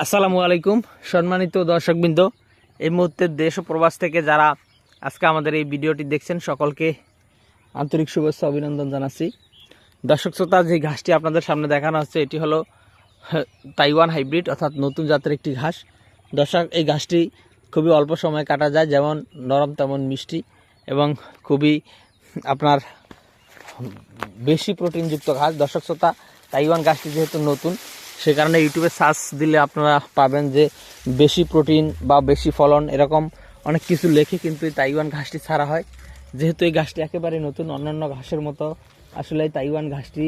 আসসালামু আলাইকুম সম্মানিত দর্শকবৃন্দ। এই মুহূর্তে দেশ ও প্রবাস থেকে যারা আজকে আমাদের এই ভিডিওটি দেখছেন সকলকে আন্তরিক শুভেচ্ছা অভিনন্দন জানাচ্ছি। দর্শক শ্রোতা যে ঘাসটি আপনাদের সামনে দেখানো হচ্ছে এটি হলো হ্যাঁ, তাইওয়ান হাইব্রিড অর্থাৎ নতুন জাতের একটি ঘাস। দর্শক এই ঘাসটি খুবই অল্প সময়ে কাটা যায় যেমন নরম তেমন মিষ্টি এবং খুবই আপনার বেশি প্রোটিনযুক্ত ঘাস। দর্শক শ্রোতা তাইওয়ান ঘাসটি যেহেতু নতুন সে কারণে ইউটিউবে সার্চ দিলে আপনারা পাবেন যে বেশি প্রোটিন বা বেশি ফলন এরকম অনেক কিছু লেখে কিন্তু এই তাইওয়ান ঘাসটি ছাড়া হয়। যেহেতু এই ঘাসটি একেবারে নতুন, অন্যান্য ঘাসের মতো আসলে তাইওয়ান ঘাসটি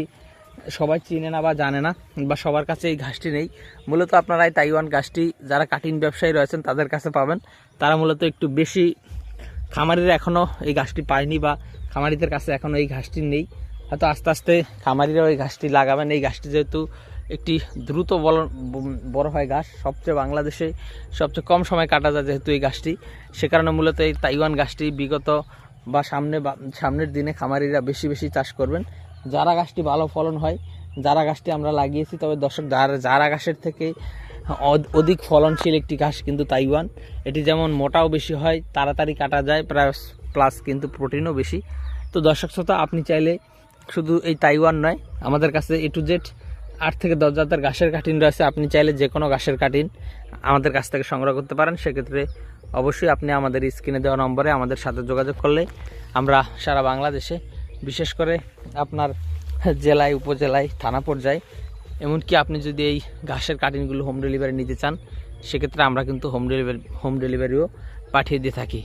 সবাই চিনে না বা জানে না বা সবার কাছে এই ঘাসটি নেই। মূলত আপনারা এই তাইওয়ান ঘাসটি যারা কাটিং ব্যবসায়ী রয়েছেন তাদের কাছে পাবেন। তারা মূলত একটু বেশি খামারিরা এখনও এই ঘাসটি পায়নি বা খামারিদের কাছে এখনও এই ঘাসটি নেই। হয়তো আস্তে আস্তে খামারিরাও এই ঘাসটি লাগাবেন। এই ঘাসটি যেহেতু একটি দ্রুত বড় হয় গাছ। সবচেয়ে বাংলাদেশে সবচেয়ে কম সময় কাটা যায় যেহেতু এই গাছটি। সে কারণে মূলত এই তাইওয়ান গাছটি বিগত বা সামনে সামনের দিনে খামারিরা বেশি বেশি চাষ করবেন। যারা গাছটি ভালো ফলন হয়, যারা গাছটি আমরা লাগিয়েছি, তবে দর্শক, যারা গাছের থেকে অধিক ফলনশীল একটি ঘাস কিন্তু তাইওয়ান। এটি যেমন মোটাও বেশি হয়, তাড়াতাড়ি কাটা যায়, প্লাস প্লাস কিন্তু প্রোটিনও বেশি। তো দর্শক শ্রোতা, আপনি চাইলে শুধু এই তাইওয়ান নয়, আমাদের কাছে এ টু জেড আট থেকে দশ জাতের ঘাসের কাটিন রয়েছে। আপনি চাইলে যে কোনো ঘাসের কাটিন আমাদের কাছ থেকে সংগ্রহ করতে পারেন। সেক্ষেত্রে অবশ্যই আপনি আমাদের স্ক্রিনে দেওয়া নম্বরে আমাদের সাথে যোগাযোগ করলে আমরা সারা বাংলাদেশে, বিশেষ করে আপনার জেলায়, উপজেলায়, থানা পর্যায়ে, এমনকি আপনি যদি এই ঘাসের কাটিনগুলো হোম ডেলিভারি নিতে চান, সেক্ষেত্রে আমরা কিন্তু হোম ডেলিভারি হোম ডেলিভারিও পাঠিয়ে দিয়ে থাকি।